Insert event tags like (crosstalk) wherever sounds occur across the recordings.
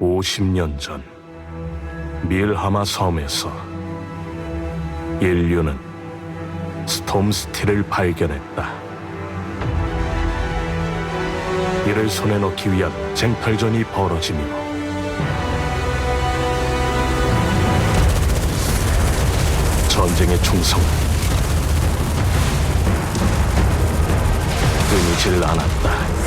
50년 전 밀하마 섬에서 인류는 스톰스틸을 발견했다. 이를 손에 넣기 위한 쟁탈전이 벌어지며 전쟁의 충성은 끊이질 않았다.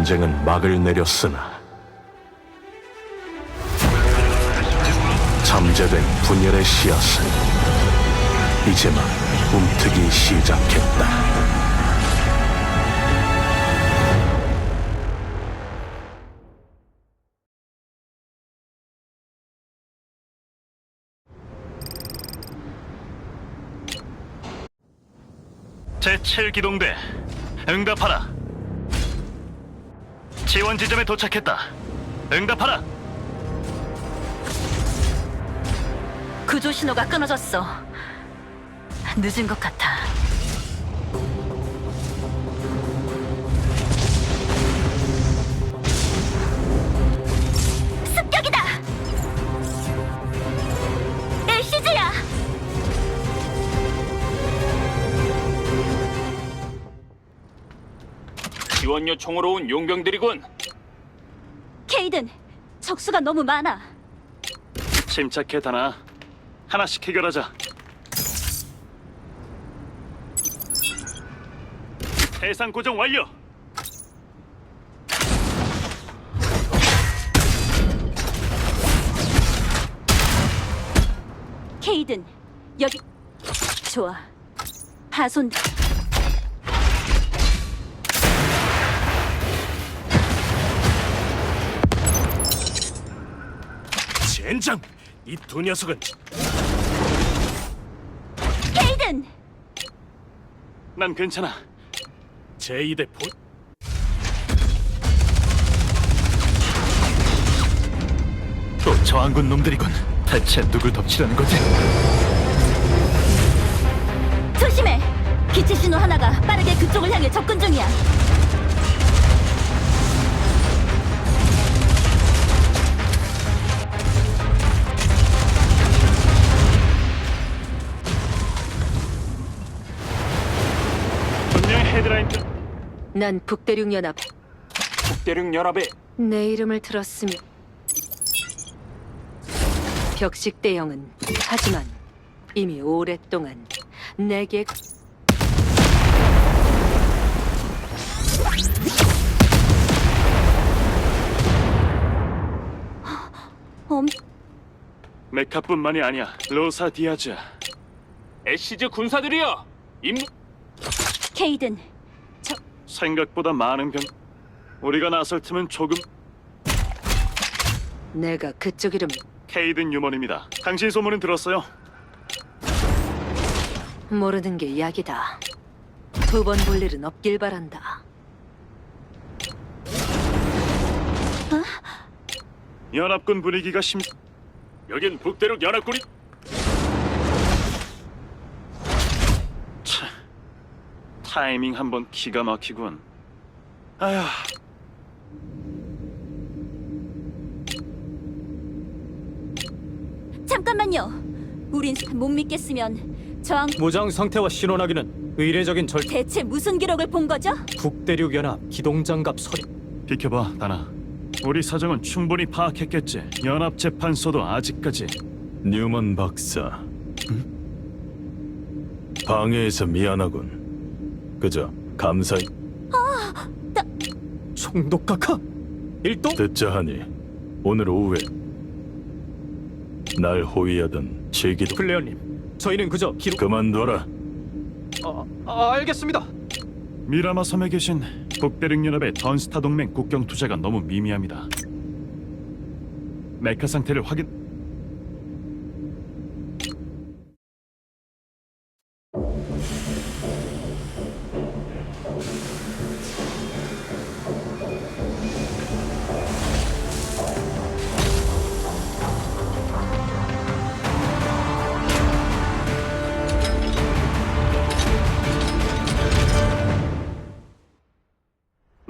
전쟁은 막을 내렸으나 잠재된 분열의 씨앗은 이제 막 움트기 시작했다. 제7기동대 응답하라 지원 지점에 도착했다 응답하라 구조 신호가 끊어졌어. 늦은 것 같아. 지원 요청으로 온 용병들이군. 케이든, 적수가 너무 많아. 침착해 다나 하나씩 해결하자 대상 고정 완료 케이든, 여기. 좋아. 파손. 젠장! 이 두 녀석은 케이든. 난 괜찮아 제2대 보... 또 저항군 놈들이군 대체 누굴 덮치려는 거지? 조심해. 기체 신호 하나가 빠르게 그쪽을 향해 접근 중이야. 난 북대륙 연합 북대륙 연합의 내 이름을 들었으면 벽식 대형은 하지만 이미 오랫동안 내게 (gasps) 엄, 메카뿐만이 아니야 로사 디아즈 애시즈 군사들이여. 임무 케이든. 생각보다 많은 병 우리가 나설 틈은 조금 내가 그쪽 이름 케이든 유먼입니다 당신 소문은 들었어요 모르는 게 약이다. 두 번 볼 일은 없길 바란다. 연합군 분위기가 심 여긴 북대륙 연합군이 타이밍 한번 기가 막히군. 아휴, 잠깐만요. 우린 못 믿겠으면 저항 무장 상태와 신원 확인은 의례적인 절 대체 무슨 기록을 본 거죠? 북대륙 연합 기동장갑 서리 비켜봐, 다나. 우리 사정은 충분히 파악했겠지. 연합 재판소도 아직까지 뉴먼 박사. 방해해서 미안하군. 그저 감사히 총독각하 일동 듣자 하니 오늘 오후에 날 호위하던 제기도 플레어님 저희는 그저 기록 그만둬라. 아, 아, 알겠습니다 미라마 섬에 계신 북대륙 연합의 던스타 동맹 국경 투자가 너무 미미합니다. 메카 상태를 확인.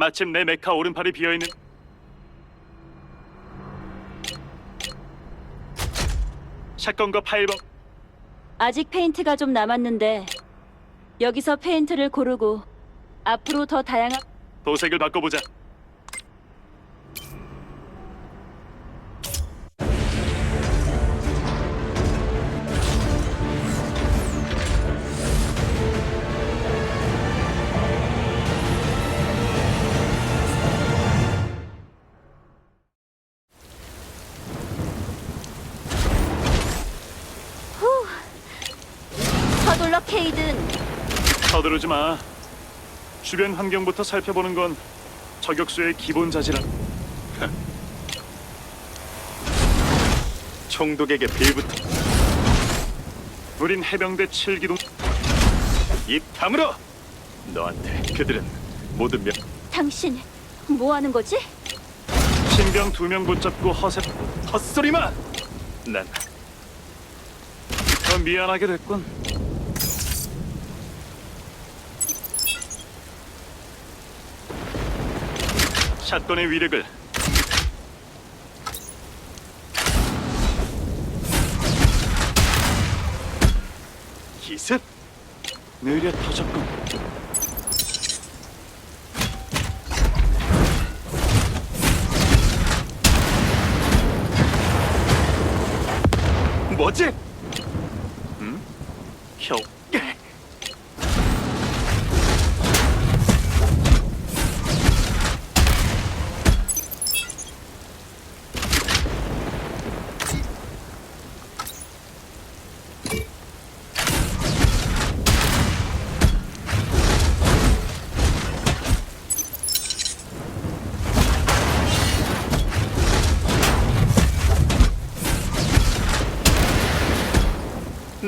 마침 내 메카 오른팔이 비어 있는. 샷건과 파일범 아직 페인트가 좀 남았는데 여기서 페인트를 고르고 앞으로 더 다양한 도색을 바꿔보자. 케이든 서두르지 마. 주변 환경부터 살펴보는 건 저격수의 기본 자질아. (laughs) 총독에게 빌부터 우린 해병대 7기동 입 다물어. 너한테 그들은 모두 명 당신 뭐 하는 거지? 신병 두 명 붙잡고 허세. 헛소리마. 난더 미안하게 됐군. 샷건의 위력을 기습 느려 터졌군. 뭐지? 혀.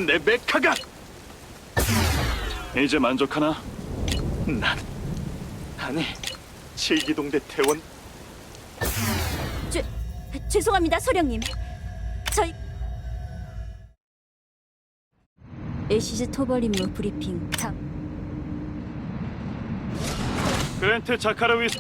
내 메카가 이제 만족하나? 난 아니 칠기동대 태원? 죄, 죄송합니다 소령님. 저희 에시즈 토벌 임무 브리핑 다 그랜트 자카르 위스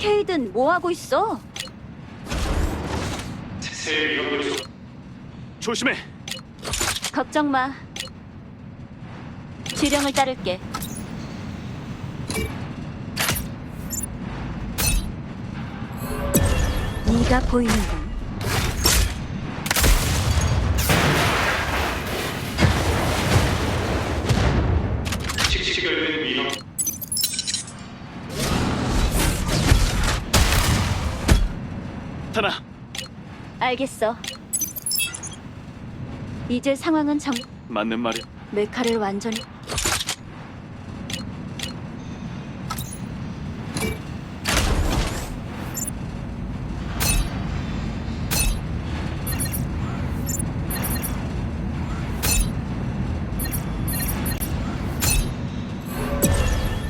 케이든 뭐 하고 있어? 조심해. 걱정 마 지령을 따를게 네가 보이는군 알겠어 이제 상황은 정 맞는 말이야. 메카를 완전히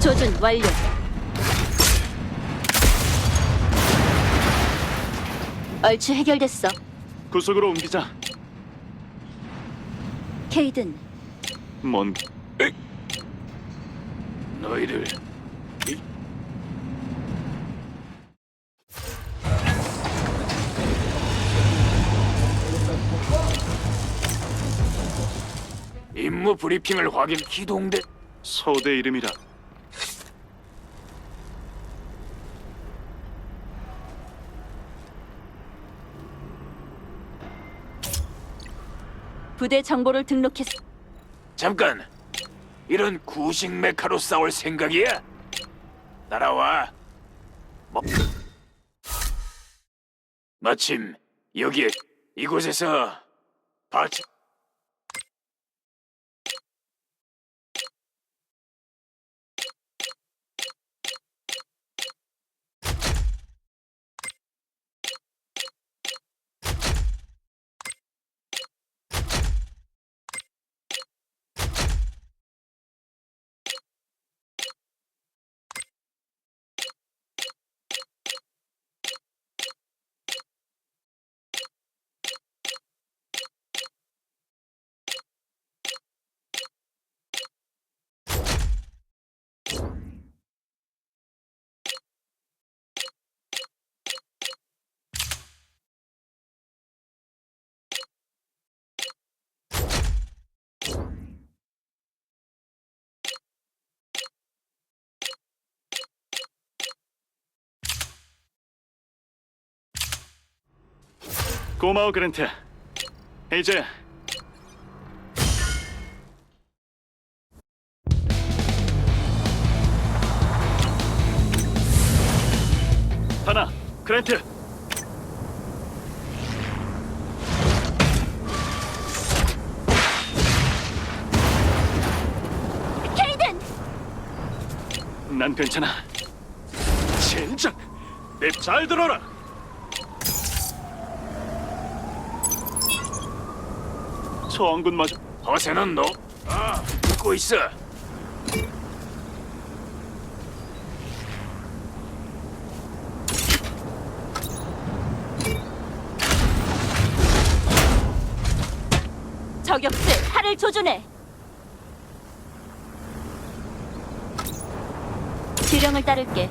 조준 완료. 얼추 해결됐어. 구속으로 옮기자. 케이든, 뭔 너희들 임무 브리핑을 확인. 기동대 소대 이름이라. 부대 정보를 등록했어. 잠깐. 이런 구식 메카로 싸울 생각이야? 따라와. 뭐? 마침 여기에 이곳에서 바치 고마워 그랜트. 이제 하나, 그랜트. 케이든! 난 괜찮아. 젠장! 냅잘 들어라. 저항군 마저 허세는 너. 아, 듣고 있어. 저격수의 팔을 조준해! 지령을 따를게.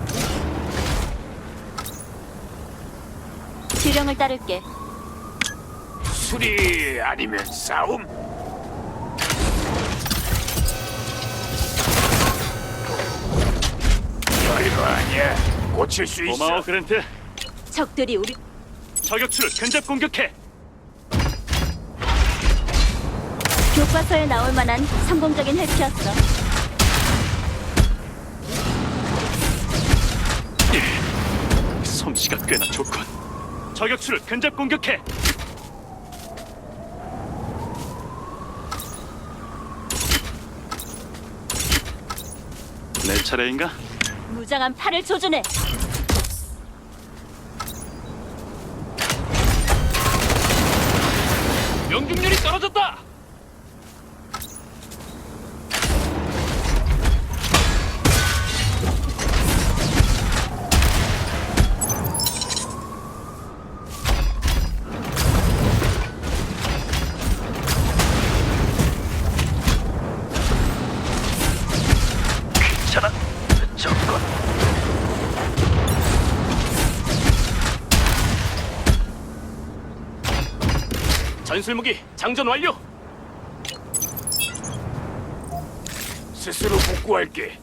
지령을 따를게. 수리 아니면 싸움? 별거 아니야. 고칠 수 있어. 고마워 그랜트. 적들이 우리 저격수를 근접 공격해. 교과서에 나올 만한 성공적인 회피였어. 솜씨가 꽤나 좋군. 저격수를 근접 공격해. 차례인가? 무장한 팔을 조준해. 전술무기 장전 완료. 스스로 복구할게.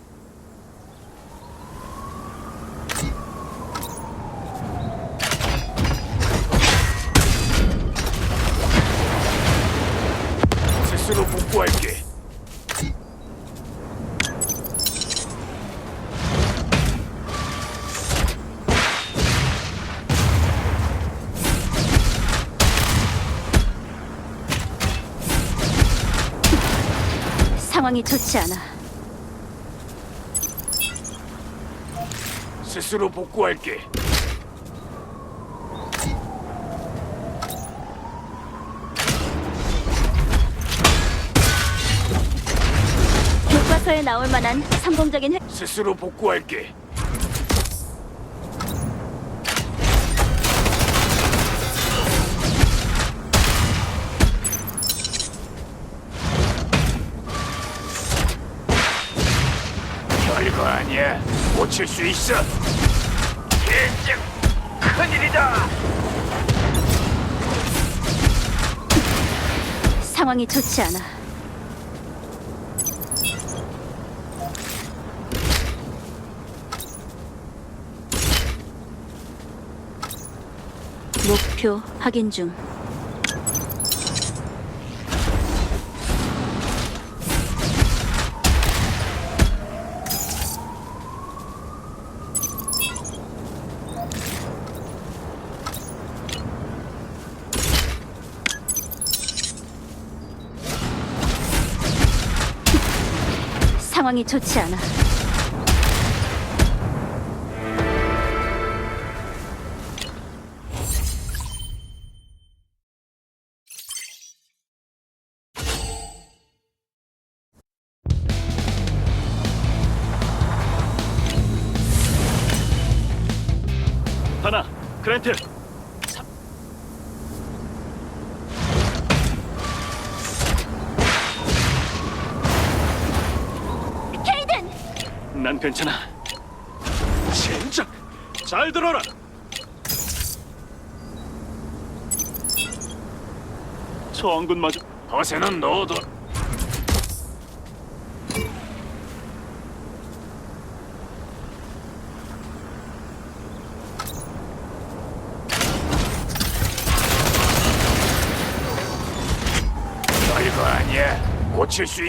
상황이 좋지 않아. 스스로 복구할게. 교과서에 나올 만한 성공적인 회... 스스로 복구할게. 고칠 수 있어. 진짜 큰일이다. 상황이 좋지 않아. 목표 확인 중. 상황이 좋지 않아. 괜찮아. 진작 잘 들어라. 저항군 마저 허세는 너도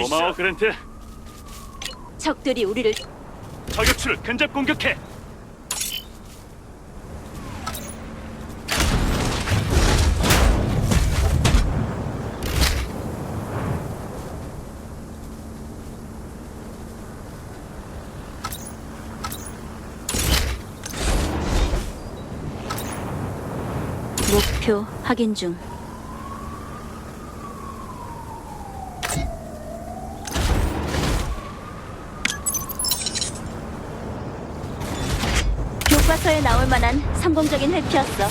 고마워 그랜트. 적들이 우리를 저격수를 근접 공격해. 목표 확인 중. 교과서에 나올 만한 성공적인 회피였어.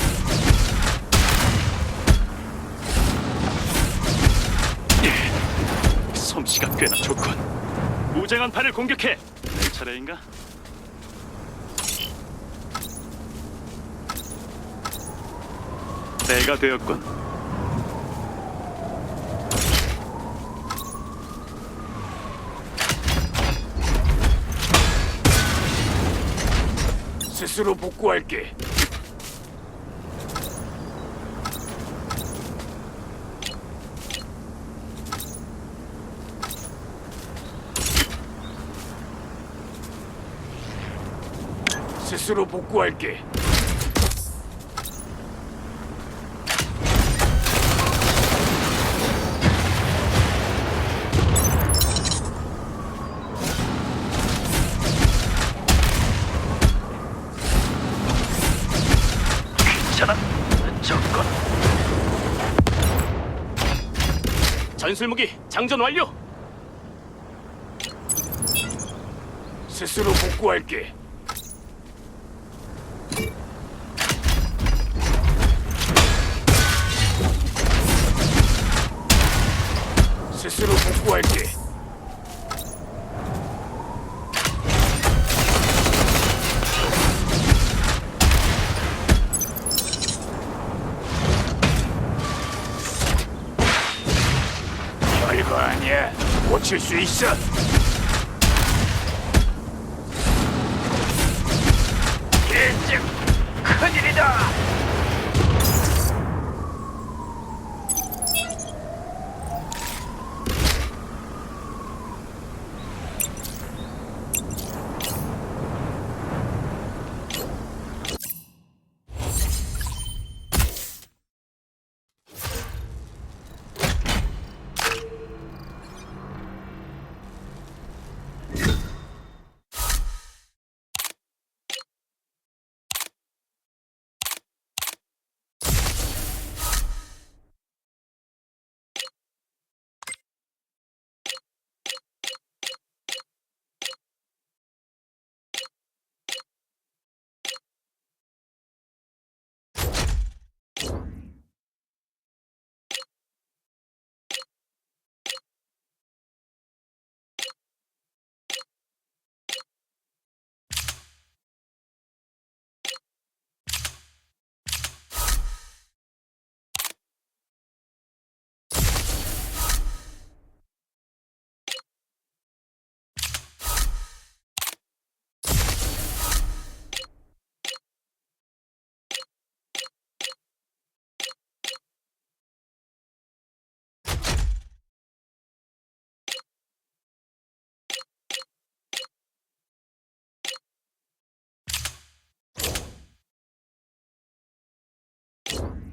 솜씨가 꽤나 좋군. 우장한 판을 공격해. 내 차례인가? 내가 되었군. 스스로 복구할게. 스스로 복구할게. 전술무기 장전 완료. 스스로 복구할게. 스스로 복구할게. 별거 아니야. you.